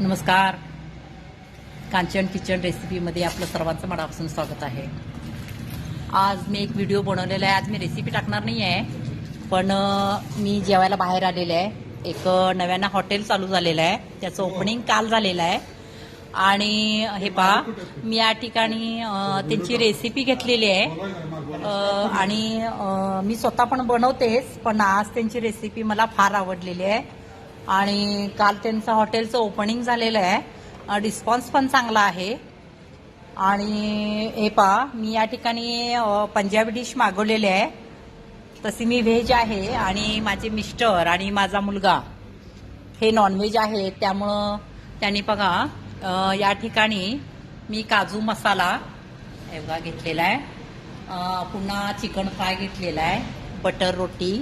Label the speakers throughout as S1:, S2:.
S1: नमस्कार. कांचन किचन रेसिपीमध्ये आपलं सर्वांचं मनापासून स्वागत आहे. आज मी एक व्हिडिओ बनवलेला आहे. आज मी रेसिपी टाकणार नाही आहे पण मी जेवायला बाहेर आलेले आहे. एक नव्यानं हॉटेल चालू झालेलं आहे. त्याचं ओपनिंग काल झालेलं आहे. आणि हे पहा मी या ठिकाणी त्यांची रेसिपी घेतलेली आहे. आणि मी स्वतः पण बनवतेच पण आज त्यांची रेसिपी मला फार आवडलेली आहे. आणि काल त्यांचं हॉटेलचं ओपनिंग झालेलं आहे. रिस्पॉन्स पण चांगला आहे. आणि हे पहा मी या ठिकाणी पंजाबी डिश मागवलेली आहे. तशी मी व्हेज आहे आणि माझे मिस्टर आणि माझा मुलगा हे नॉनव्हेज आहे. त्यामुळं त्यांनी बघा या ठिकाणी मी काजू मसाला एवढा घेतलेला आहे. पुन्हा चिकन फ्राय घेतलेला आहे. बटर रोटी.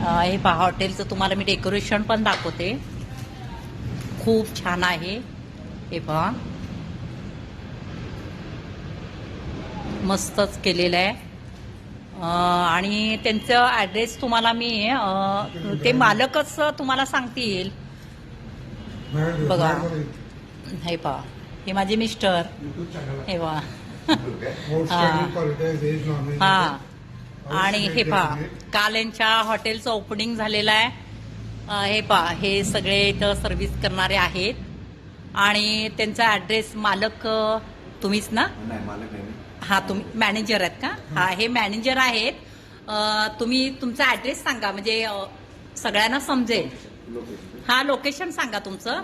S1: हे पहा हॉटेलचं तुम्हाला मी डेकोरेशन पण दाखवते. खूप छान आहे. हे पहा. मस्तच केलेलं आहे. अं, आणि त्यांचं ॲड्रेस तुम्हाला मी अं, ते मालकच तुम्हाला सांगतील बघा. हे पहा. हे माझे मिस्टर. हे पहा. हा. आणि हे पहा काल यांच्या हॉटेलचं ओपनिंग झालेलं आहे. हे पहा हे सगळे इथं सर्व्हिस करणारे आहेत. आणि त्यांचा ॲड्रेस मालक तुम्हीच ना?
S2: नाही मालक नाही
S1: हा तुम्ही मॅनेजर आहेत का? हा हे मॅनेजर आहेत. तुम्ही तुमचा ॲड्रेस सांगा म्हणजे सगळ्यांना समजेल. हा लोकेशन सांगा तुमचं.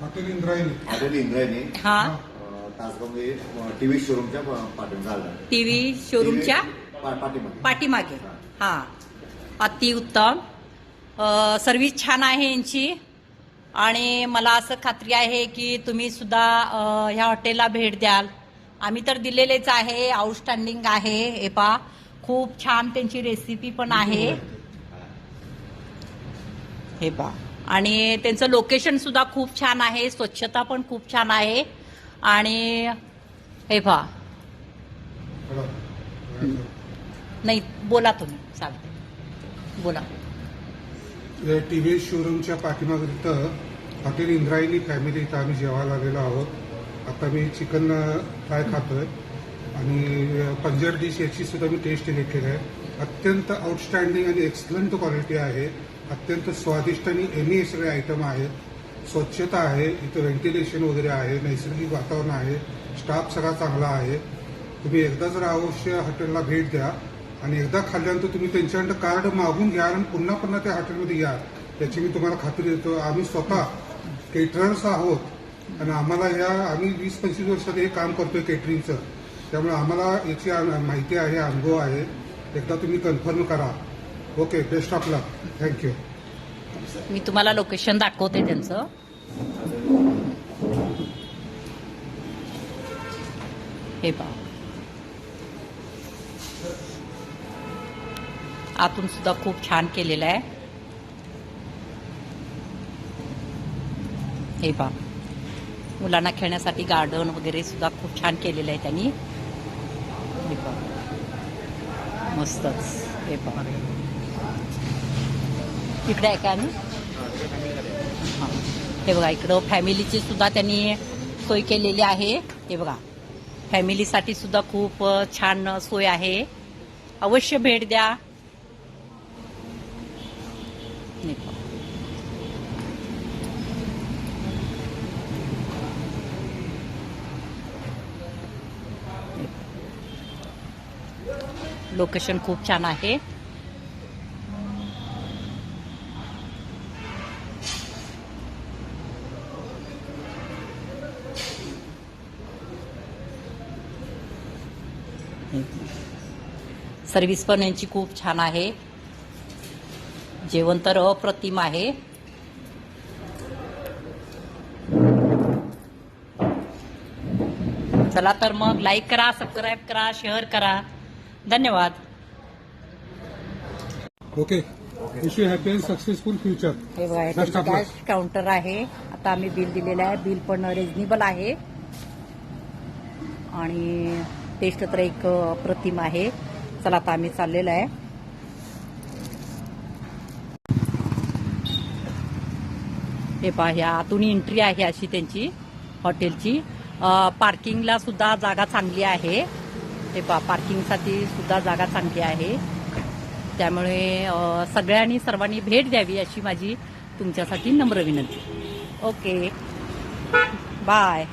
S3: हॉटेल इंद्रायणी.
S2: हॉटेल इंद्रायणी.
S1: हा.
S2: टीव्ही शोरूमच्या पाठवून झालं.
S1: टी व्ही शोरूमच्या
S2: पाठीमागे.
S1: हा. अतिउत्तम. अ, सर्व्हिस छान आहे यांची. आणि मला असं खात्री आहे की तुम्ही सुद्धा ह्या हॉटेलला भेट द्याल. आम्ही तर दिलेलेच आहे. आउटस्टँडिंग आहे. हे पा खूप छान त्यांची रेसिपी पण आहे. हे पा आणि त्यांचं लोकेशन सुद्धा खूप छान आहे. स्वच्छता पण खूप छान आहे. आणि हे पा नाही बोला तुम्ही चालते बोला.
S3: टी व्ही शोरूमच्या पाठीमागे तिथं हॉटेल इंद्रायणी फॅमिली इथं आम्ही जेवायला आलेलो आहोत. आता मी चिकन फ्राय खातोय. आणि पंजाब डिश याची सुद्धा मी टेस्ट घेतलेली आहे. अत्यंत आउटस्टँडिंग आणि एक्सलंट क्वालिटी आहे. अत्यंत स्वादिष्ट आणि एनी सगळे आयटम आहेत स्वच्छता आहे. इथं व्हेंटिलेशन वगैरे आहे. नैसर्गिक वातावरण आहे. स्टाफ सगळा चांगला आहे. तुम्ही एकदा जर अवश्य हॉटेलला भेट द्या. आणि एकदा खाल्ल्यानंतर तुम्ही त्यांच्याकडं कार्ड मागून घ्या आणि पुन्हा पुन्हा त्या हॉटेलमध्ये या. याची मी तुम्हाला खात्री देतो. आम्ही स्वतः केटरर्स आहोत. आणि आम्हाला या आम्ही वीस पंचवीस वर्षात हे काम करतोय केटरिंगचं त्यामुळे आम्हाला याची माहिती आहे अनुभव आहे. एकदा तुम्ही कन्फर्म करा. Okay best of luck thank you
S1: मी तुम्हाला लोकेशन दाखवते त्यांचं. हे पहा. आतून सुद्धा खूप छान केलेलं आहे. हे बा मुलांना खेळण्यासाठी गार्डन वगैरे सुद्धा खूप छान केलेलं आहे त्यांनी. हे पहा. मस्तच. हे बा इकडे आहे का आणि हां. हे बघा इकडं फॅमिलीची सुद्धा त्यांनी सोय केलेली आहे. हे बघा. फॅमिलीसाठी सुद्धा खूप छान सोय आहे. अवश्य भेट द्या. लोकेशन खूप छान आहे. सर्विस पण यांची खूप छान आहे. जेवण तर अप्रतिम आहे. चला तर मग लाईक करा सबस्क्राईब करा शेअर करा. धन्यवाद.
S3: Okay you happy successful future
S1: हे बघा हे. कॅश काउंटर आहे. आता आम्ही बिल दिलेलं आहे. बिल पण रिझनेबल आहे. आणि टेस्ट तर एक अप्रतिम आहे. चला आता आम्ही चाललेलो आहे. हे पहा ह्या आतून एंट्री आहे अशी त्यांची हॉटेलची पार्किंगला सुद्धा जागा चांगली आहे. ते पा पार्किंगसाठी सुद्धा जागा चांगली आहे. त्यामुळे सगळ्यांनी सर्वांनी भेट द्यावी अशी माझी तुमच्यासाठी नम्र विनंती. ओके. बाय.